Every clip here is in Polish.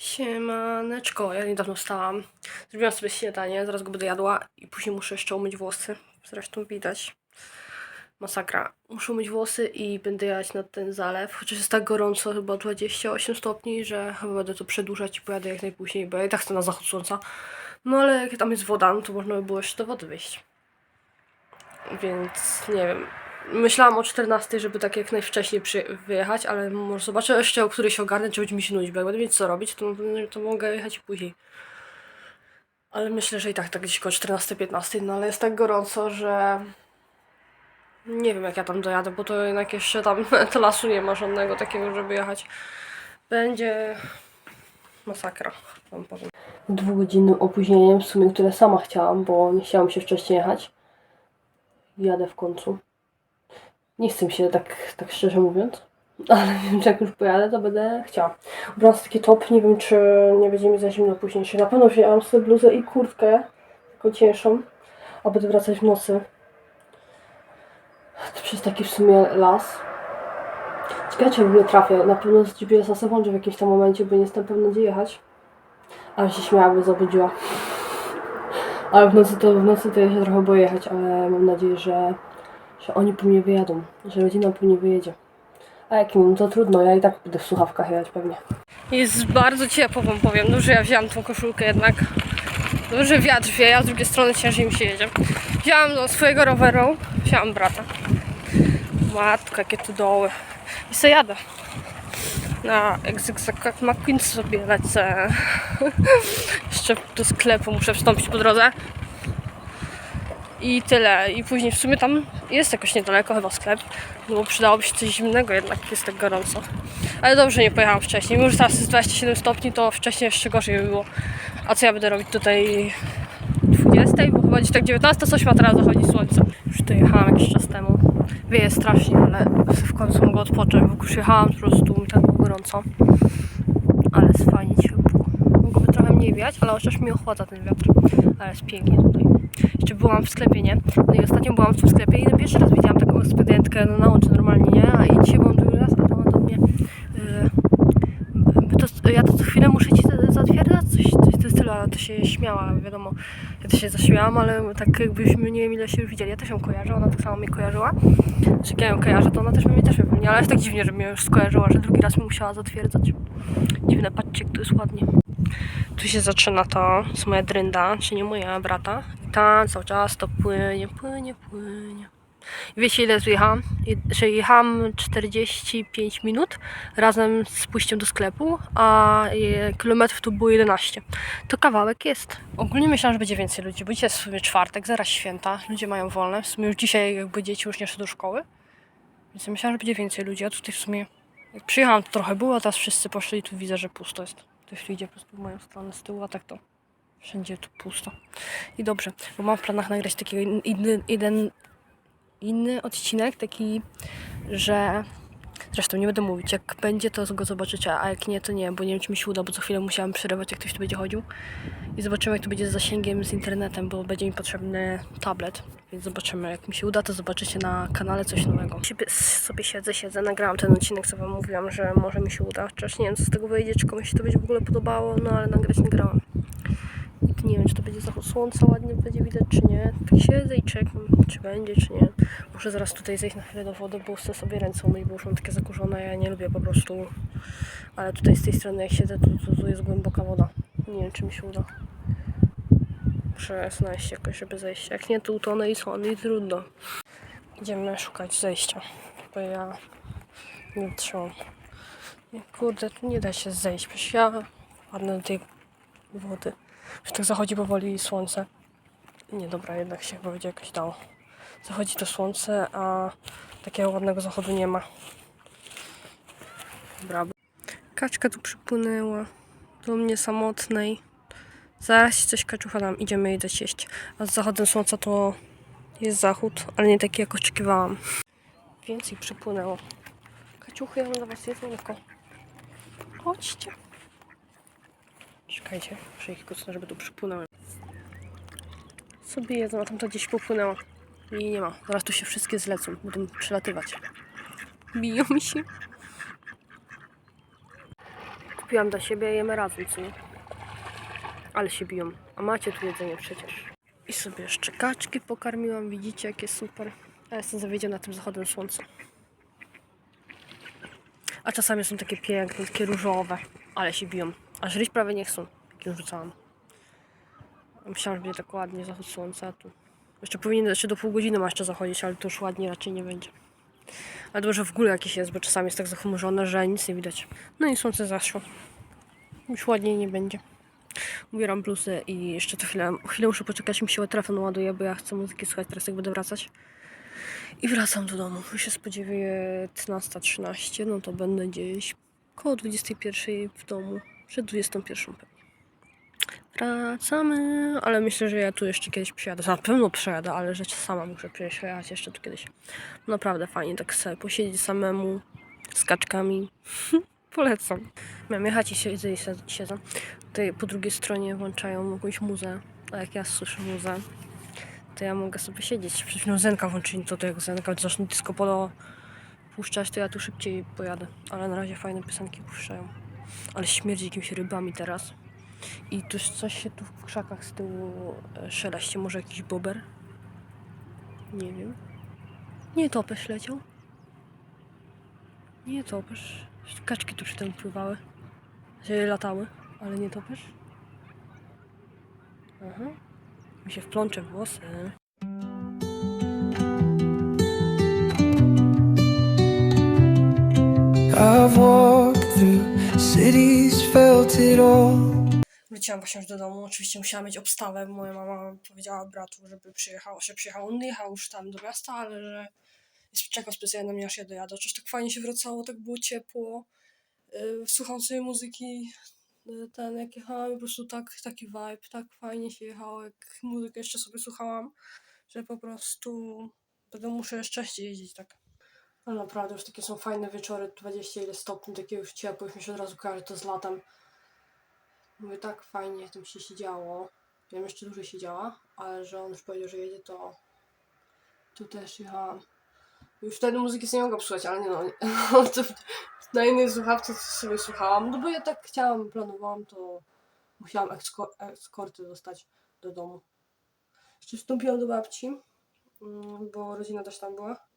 Siemaneczko, ja niedawno wstałam. Zrobiłam sobie śniadanie, zaraz go będę jadła i później muszę jeszcze umyć włosy. Zresztą widać. Masakra. Muszę umyć włosy i będę jechać na ten zalew. Chociaż jest tak gorąco, chyba 28 stopni, że chyba będę to przedłużać i pojadę jak najpóźniej, bo ja i tak chcę na zachód słońca. No ale jak tam jest woda, no to można by było jeszcze do wody wyjść. Więc nie wiem. Myślałam o 14, żeby tak jak najwcześniej przy, wyjechać, ale może zobaczę jeszcze, o której się ogarnę, czy będzie mi się nudzić, bo jak będę mieć co robić, to, to mogę jechać później. Ale myślę, że i tak tak gdzieś koło 14-15, no ale jest tak gorąco, że nie wiem jak ja tam dojadę, bo to jednak jeszcze tam to lasu nie ma żadnego takiego, żeby jechać. Będzie masakra, wam powiem. Dwugodzinnym opóźnieniem, w sumie, które sama chciałam, bo nie chciałam się wcześniej jechać. Jadę w końcu. Nie chcę mi się tak, tak szczerze mówiąc, ale wiem, że jak już pojadę, to będę chciała. Ubrałam sobie taki top, nie wiem, czy nie będzie mi za zimno później. Na pewno wzięłam sobie bluzę i kurtkę, taką cięższą, a będę wracać w nocy. Przez taki w sumie las. Ciekawe, czy w ogóle trafię. Na pewno z GPS-a sobie w jakimś tam momencie, bo nie jestem pewna, gdzie jechać. Ale się śmiałabym, zabudziła. Ale w nocy to, w nocy to ja się trochę boję jechać, ale mam nadzieję, że, że oni po mnie wyjadą, że rodzina po mnie wyjedzie. A jak nie, no to trudno, ja i tak będę w słuchawkach jechać pewnie. Jest bardzo ciepło, wam powiem. No, że ja wziąłam tą koszulkę jednak. No, że wiatr wieje, a z drugiej strony ciężej mi się jedzie. Wziąłam do swojego roweru, wziąłam brata. Matko, jakie tu doły. I se jadę. Na Exexacat McQueen sobie lecę. Jeszcze do sklepu muszę wstąpić po drodze. I tyle. I później w sumie tam jest jakoś niedaleko chyba sklep. Bo przydałoby się coś zimnego jednak, jest tak gorąco. Ale dobrze nie pojechałam wcześniej. Mimo, że teraz jest 27 stopni, to wcześniej jeszcze gorzej by było. A co ja będę robić tutaj 20? Bo chyba gdzieś tak 19 coś ma teraz zachodzi słońce. Już tu jechałam jakiś czas temu. Wieje strasznie, ale w końcu mogę odpocząć, bo już jechałam po prostu mi tak było gorąco. Ale jest fajnie ciepło. Mogłoby trochę mniej wiać, ale chociaż mi ochładza ten wiatr. Ale jest pięknie. Jeszcze byłam w sklepie, nie? No i ostatnio byłam w sklepie i pierwszy raz widziałam taką ekspedientkę no, na oczy normalnie, nie? A i dzisiaj byłam drugi raz, a ona do mnie yy, to, ja to co chwilę muszę ci za- zatwierdzać, coś, coś w stylu, ale to się śmiała, wiadomo. Ja też się zaśmiałam, ale tak jakbyśmy nie wiem ile się już widzieli. Ja też ją kojarzę, ona tak samo mnie kojarzyła. Znaczy, jak ja ją kojarzę, to ona też mnie też wypełniła, ale jest tak dziwnie, że mnie już skojarzyła, że drugi raz mi musiała zatwierdzać. Dziwne, patrzcie, jak tu jest ładnie. Tu się zaczyna to, jest moja drynda, czy nie moja brata. Tam cały czas to płynie, płynie, płynie. Wiecie ile tu jechałam? Je- Że jechałam 45 minut razem z pójściem do sklepu, a e, kilometrów tu było 11. To kawałek jest. Ogólnie myślałam, że będzie więcej ludzi, bo dzisiaj jest w sumie czwartek, zaraz święta, ludzie mają wolne. W sumie już dzisiaj jakby dzieci już nie szły do szkoły. Więc myślałam, że będzie więcej ludzi, a tutaj w sumie jak przyjechałam to trochę było, a teraz wszyscy poszli i tu widzę, że pusto jest. Ktoś idzie po prostu w moją stronę z tyłu, a tak to wszędzie tu pusto. I dobrze, bo mam w planach nagrać taki inny, jeden, inny odcinek, taki, że zresztą nie będę mówić, jak będzie to go zobaczycie, a jak nie to nie, bo nie wiem czy mi się uda, bo co chwilę musiałam przerywać jak ktoś tu będzie chodził i zobaczymy jak to będzie z zasięgiem z internetem, bo będzie mi potrzebny tablet, więc zobaczymy, jak mi się uda to zobaczycie na kanale coś nowego. Sobie, sobie siedzę, siedzę, nagrałam ten odcinek, co wam mówiłam, że może mi się uda, chociaż nie wiem co z tego wyjdzie, czy komuś się to będzie w ogóle podobało, no ale nagrać nagrałam. Nie wiem, czy to będzie zachód słońca ładnie będzie widać, czy nie. Tak siedzę i czekam, czy będzie, czy nie. Muszę zaraz tutaj zejść na chwilę do wody, bo chcę sobie ręce umyć, bo już mam takie zakurzone, ja nie lubię po prostu. Ale tutaj z tej strony jak siedzę, to, to, to jest głęboka woda. Nie wiem, czy mi się uda. Muszę znaleźć jakoś, żeby zejść. Jak nie, to utonę i co, i trudno. Idziemy szukać zejścia, bo ja nie wytrzymam. Nie, Kurde, tu nie da się zejść, przecież ja padnę do tej wody. Już tak zachodzi powoli słońce. Nie, dobra, jednak się chyba jakoś dało. Zachodzi to słońce, a takiego ładnego zachodu nie ma. Dobra. Kaczka tu przypłynęła do mnie samotnej. Zaraz coś kaczucha nam, idziemy jej dać jeść. A z zachodem słońca to jest zachód, ale nie taki jak oczekiwałam. Więcej przypłynęło. Kaciuchy, ja mam dla was jedzonko. Chodźcie. Czekajcie, muszę ich kucnąć, żeby tu przypłynęły. Sobie jedzą, a tam to gdzieś popłynęło. I nie ma. Zaraz tu się wszystkie zlecą, będą przelatywać. Biją mi się. Kupiłam dla siebie, jemy razem, co nie? Ale się biją. A macie tu jedzenie przecież. I sobie jeszcze kaczki pokarmiłam, widzicie jakie super. A jestem zawiedziona tym zachodem słońca. A czasami są takie piękne, takie różowe, ale się biją. Aż ryś prawie nie chcą, jak ją rzucałam. Myślałam, że będzie tak ładnie zachód słońca, tu... Jeszcze powinien, jeszcze do pół godziny ma jeszcze zachodzić, ale to już ładnie raczej nie będzie. Ale dobrze w ogóle jakieś jest, bo czasami jest tak zachmurzone, że nic nie widać. No i słońce zaszło. Już ładniej nie będzie. Ubieram bluzę i jeszcze to chwilę, chwilę muszę poczekać, mi się telefon ładuje, bo ja chcę muzyki słuchać teraz jak będę wracać. I wracam do domu. Już jest po 19.13, no to będę gdzieś koło 21.00 w domu. Przed 21.00 pewnie. Wracamy, ale myślę, że ja tu jeszcze kiedyś przyjadę. Na pewno przyjadę, ale że sama muszę przyjechać jeszcze tu kiedyś. Naprawdę fajnie tak sobie posiedzieć samemu z kaczkami. Polecam. Miałam jechać i siedzę i siedzę-. Tutaj po drugiej stronie włączają jakąś muzę. A jak ja słyszę muzę, to ja mogę sobie siedzieć. Przed chwilą Zenka włączyli, to, to jak Zenka zacznie disco polo puszczać, to ja tu szybciej pojadę. Ale na razie fajne piosenki puszczają. Ale śmierdzi jakimiś rybami teraz. I tu coś się tu w krzakach z tyłu e, szeleści. Może jakiś bober? Nie wiem. Nie topesz leciał? Nie topesz. Kaczki tu przy tym pływały. Się latały, ale nie topesz? Aha. Mi się wplącze włosy. Wróciłam właśnie już do domu. Oczywiście musiałam mieć obstawę. Moja mama powiedziała bratu, żeby przyjechał, że przyjechał. On jechał już tam do miasta, ale że jest czekał specjalnie na mnie, aż ja dojadę. Chociaż tak fajnie się wracało, tak było ciepło. Yy, sobie muzyki. Yy, ten, jak jechałam, po prostu tak, taki vibe, tak fajnie się jechało, jak muzykę jeszcze sobie słuchałam, że po prostu będę muszę jeszcze częściej jeździć, tak. Ale naprawdę już takie są fajne wieczory, 20 ile stopni, takie już ciepło, już mi się od razu kojarzy to z latem. Mówię, tak fajnie tym się siedziało. Bym jeszcze dłużej siedziała, ale że on już powiedział, że jedzie, to tu też jechałam. Już wtedy muzyki nie mogłam słuchać, ale nie no, to na innej słuchawce sobie słuchałam, no bo ja tak chciałam, planowałam, to musiałam eskorty dostać do domu. Jeszcze wstąpiłam do babci, mm, bo rodzina też tam była.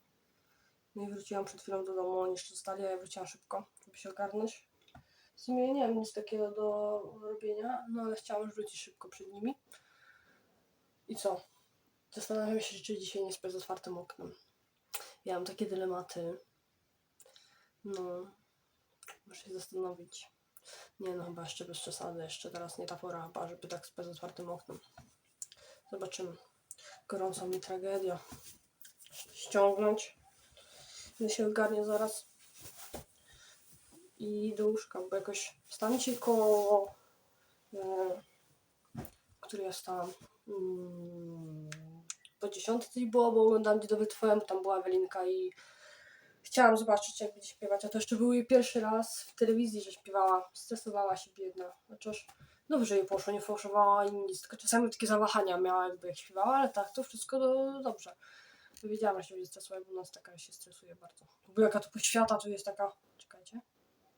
No i wróciłam przed chwilą do domu, oni jeszcze zostali, a ja wróciłam szybko, żeby się ogarnąć. W sumie nie mam nic takiego do robienia, no ale chciałam wrócić szybko przed nimi. I co? Zastanawiam się, czy dzisiaj nie spać z otwartym oknem. Ja mam takie dylematy. No, muszę się zastanowić. Nie no, chyba jeszcze bez przesady, jeszcze teraz nie ta pora chyba, żeby tak spać z otwartym oknem. Zobaczymy. Gorąca mi tragedia. Ściągnąć. Będę się ogarnię zaraz. I do łóżka, bo jakoś stanie się koło, e, który ja stałam, mm, po dziesiątej było, bo oglądałam Dziedowy Twoją, tam była Ewelinka i chciałam zobaczyć jak będzie śpiewać, a to jeszcze był jej pierwszy raz w telewizji, że śpiewała, stresowała się biedna, chociaż dobrze jej poszło, nie fałszowała ani nic, tylko czasami takie zawahania miała jakby jak śpiewała, ale tak, to wszystko do, dobrze. Wiedziałam, że się będzie stresować, bo u nas taka się stresuje bardzo. W ogóle jaka tu poświata tu jest taka, czekajcie.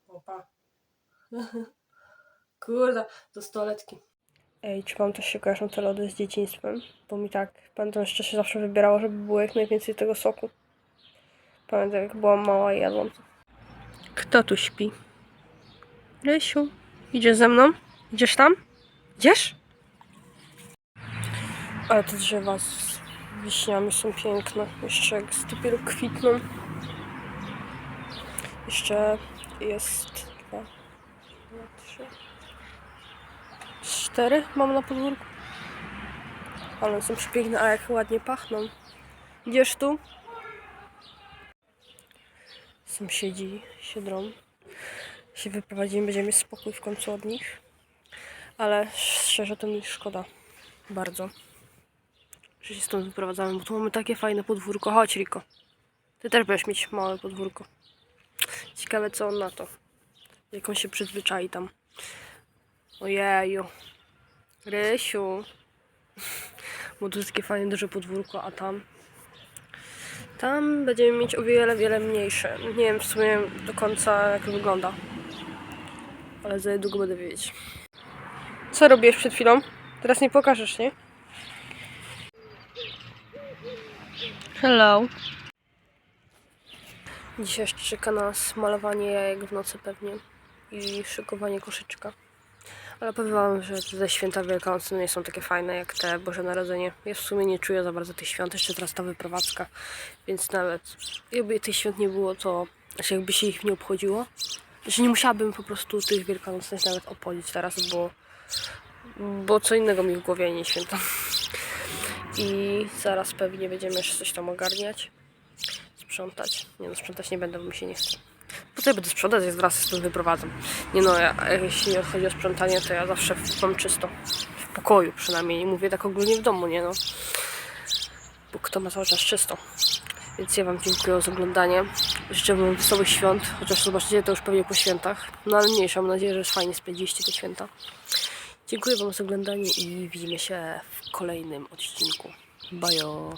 Opa. Kurde, do stoletki. Ej, czy wam też się kojarzą te lody z dzieciństwem? Bo mi tak, pamiętam, jeszcze się zawsze wybierało, żeby było jak najwięcej tego soku. Pamiętam, jak byłam mała i jadłam to. Kto tu śpi? Rysiu, idziesz ze mną? Idziesz tam? Idziesz? Ale te drzewa z wiśniami są piękne. Jeszcze jak dopiero kwitną. Jeszcze jest dwa, trzy, cztery mam na podwórku. Ale są przepiękne, a jak ładnie pachną. Idziesz tu? Sąsiedzi się drą. Się wyprowadzimy, będziemy mieć spokój w końcu od nich. Ale szczerze to mi szkoda. Bardzo. Że się stąd wyprowadzamy, bo tu mamy takie fajne podwórko. Chodź, Riko. Ty też będziesz mieć małe podwórko. Ciekawe co on na to. Jak on się przyzwyczai tam. Ojeju. Rysiu. Bo tu jest takie fajne duże podwórko, a tam... Tam będziemy mieć o wiele, wiele mniejsze. Nie wiem w sumie do końca jak wygląda. ale za niedługo będę wiedzieć. Co robiłeś przed chwilą? Teraz nie pokażesz, nie? Hello. Dzisiaj czeka nas malowanie jajek w nocy pewnie i szykowanie koszyczka. Ale powiem wam, że te święta wielkanocne nie są takie fajne jak te Boże Narodzenie. Ja w sumie nie czuję za bardzo tych świąt, jeszcze teraz ta wyprowadzka, więc nawet jakby tych świąt nie było, to znaczy jakby się ich nie obchodziło, że nie musiałabym po prostu tych wielkanocnych nawet obchodzić teraz, bo, bo co innego mi w głowie, nie święta. I zaraz pewnie będziemy jeszcze coś tam ogarniać, sprzątać. Nie no, sprzątać nie będę, bo mi się nie chce. Po co ja będę sprzątać, jak wraz z tym wyprowadzam? Nie no, ja, jeśli chodzi o sprzątanie, to ja zawsze mam czysto. W pokoju przynajmniej. Nie mówię tak ogólnie w domu, nie no. Bo kto ma cały czas czysto. Więc ja Wam dziękuję za oglądanie. Życzę Wam wesołych świąt, chociaż zobaczycie to już pewnie po świętach. No ale mniejsza, mam nadzieję, że fajnie spędziliście te święta. Dziękuję Wam za oglądanie i widzimy się w kolejnym odcinku. Bajo!